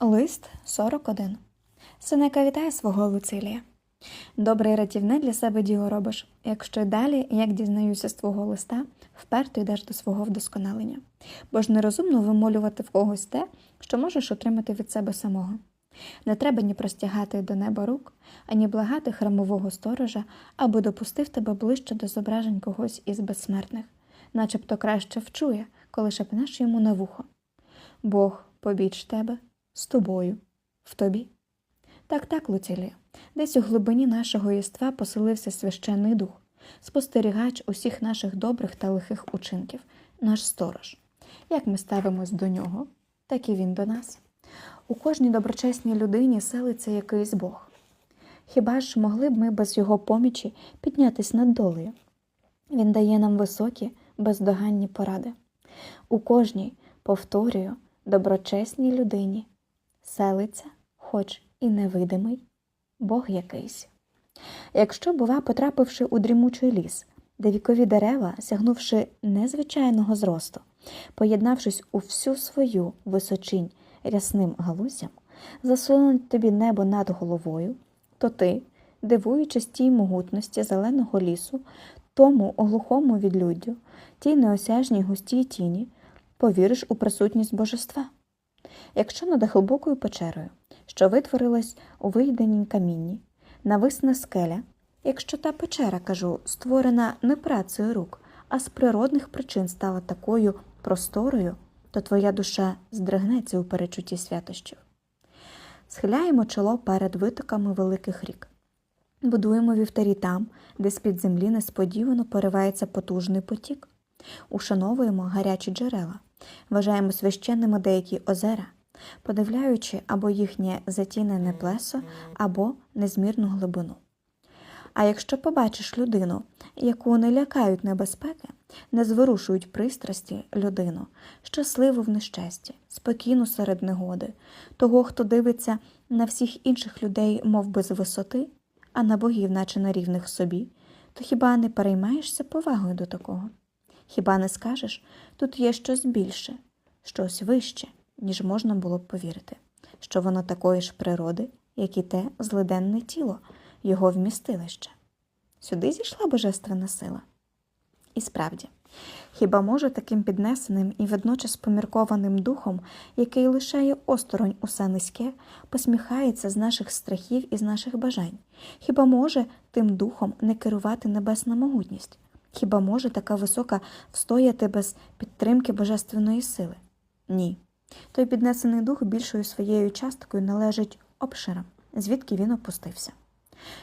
Лист 41. Синека вітає свого Луцилія. Добре і рятівне для себе діло робиш, якщо й далі, як дізнаюся з твого листа, вперто йдеш до свого вдосконалення, бо ж нерозумно вимолювати в когось те, що можеш отримати від себе самого. Не треба ні простягати до неба рук, ані благати храмового сторожа, аби допустив тебе ближче до зображень когось із безсмертних, начебто краще вчує, коли шепнеш йому на вухо. Бог побіч тебе, з тобою, в тобі. Так, так, Луцілія, десь у глибині нашого єства поселився священний дух, спостерігач усіх наших добрих та лихих учинків, наш сторож. Як ми ставимось до нього, так і він до нас. У кожній доброчесній людині селиться якийсь Бог. Хіба ж могли б ми без його помічі піднятись над долею? Він дає нам високі, бездоганні поради. У кожній, повторюю, доброчесній людині селиться, хоч і невидимий, Бог якийсь. Якщо, бува, потрапивши у дрімучий ліс, де вікові дерева, сягнувши незвичайного зросту, поєднавшись у всю свою височинь рясним галузям, засунуть тобі небо над головою, то ти, дивуючись тій могутності зеленого лісу, тому глухому відлюддю, тій неосяжній густій тіні, повіриш у присутність божества. Якщо над глибокою печерою, що витворилась у вийденій камінні, нависне скеля, якщо та печера, кажу, створена не працею рук, а з природних причин стала такою просторою, то твоя душа здригнеться у перечутті святощів. Схиляємо чоло перед витоками великих рік. Будуємо вівтарі там, де з-під землі несподівано поривається потужний потік. Ушановуємо гарячі джерела, вважаємо священними деякі озера, подивляючи або їхнє затінене плесо, або незмірну глибину. А якщо побачиш людину, яку не лякають небезпеки, не зворушують пристрасті людину, щасливу в нещасті, спокійну серед негоди, того, хто дивиться на всіх інших людей, мов би з висоти, а на богів, наче на рівних собі, то хіба не переймаєшся повагою до такого? Хіба не скажеш, тут є щось більше, щось вище, ніж можна було б повірити, що воно такої ж природи, як і те злиденне тіло, його вмістилище. Сюди зійшла божественна сила. І справді, хіба може таким піднесеним і водночас поміркованим духом, який лишає осторонь усе низьке, посміхається з наших страхів і з наших бажань? Хіба може тим духом не керувати небесна могутність? Хіба може така висока встояти без підтримки божественної сили? Ні. Той піднесений дух більшою своєю часткою належить обширам, звідки він опустився.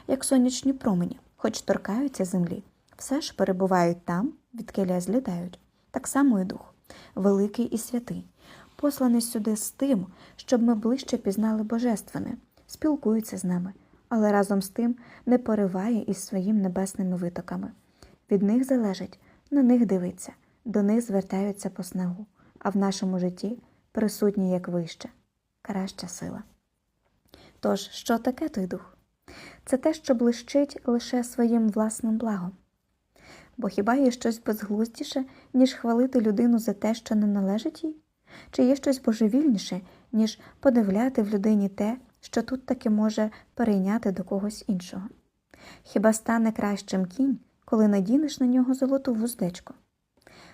Як сонячні промені, хоч торкаються землі, все ж перебувають там, відкиля злітають. Так само і дух, великий і святий, посланий сюди з тим, щоб ми ближче пізнали Божественне, спілкується з нами, але разом з тим не пориває із своїм небесними витоками. Від них залежить, на них дивиться, до них звертаються по снагу, а в нашому житті присутні як вище, краща сила. Тож, що таке той дух? Це те, що блищить лише своїм власним благом. Бо хіба є щось безглуздіше, ніж хвалити людину за те, що не належить їй? Чи є щось божевільніше, ніж подивляти в людині те, що тут таки може перейняти до когось іншого? Хіба стане кращим кінь, коли надінеш на нього золоту вуздечку?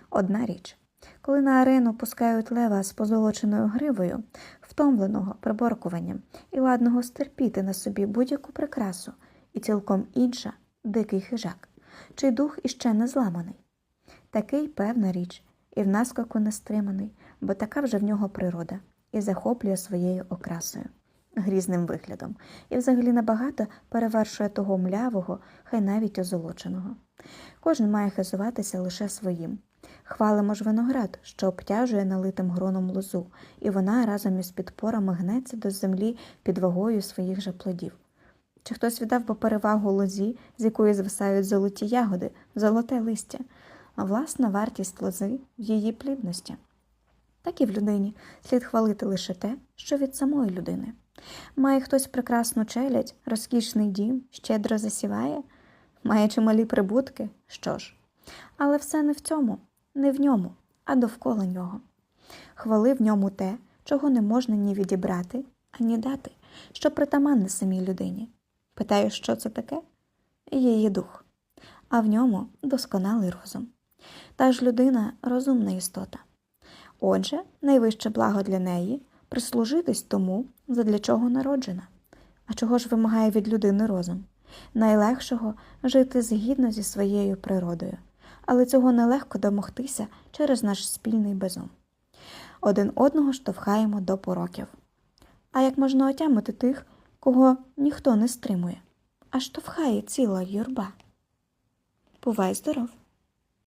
Одна річ, коли на арену пускають лева з позолоченою гривою, втомленого приборкуванням і ладного стерпіти на собі будь-яку прикрасу, і цілком інша дикий хижак, чий дух іще не зламаний. Такий певна річ, і в наскоку не стриманий, бо така вже в нього природа, і захоплює своєю окрасою, грізним виглядом, і взагалі набагато перевершує того млявого, хай навіть озолоченого. Кожен має хизуватися лише своїм. Хвалимо ж виноград, що обтяжує налитим гроном лозу, і вона разом із підпорами гнеться до землі під вагою своїх же плодів. Чи хтось віддав би перевагу лозі, з якої звисають золоті ягоди, золоте листя, а власна вартість лози в її плідності? Так і в людині слід хвалити лише те, що від самої людини. Має хтось прекрасну челядь, розкішний дім, щедро засіває, має чималі прибутки, що ж. Але все не в цьому, не в ньому, а довкола нього. Хвали в ньому те, чого не можна ні відібрати, ані дати, що притаманне самій людині. Питаю, що це таке? Її дух, а в ньому досконалий розум. Та ж людина розумна істота. Отже, найвище благо для неї прислужитись тому, задля чого народжена. А чого ж вимагає від людини розум? Найлегшого жити згідно зі своєю природою, але цього нелегко домогтися через наш спільний безум. Один одного штовхаємо до пороків. А як можна отямити тих, кого ніхто не стримує, а штовхає ціла юрба? Бувай здоров!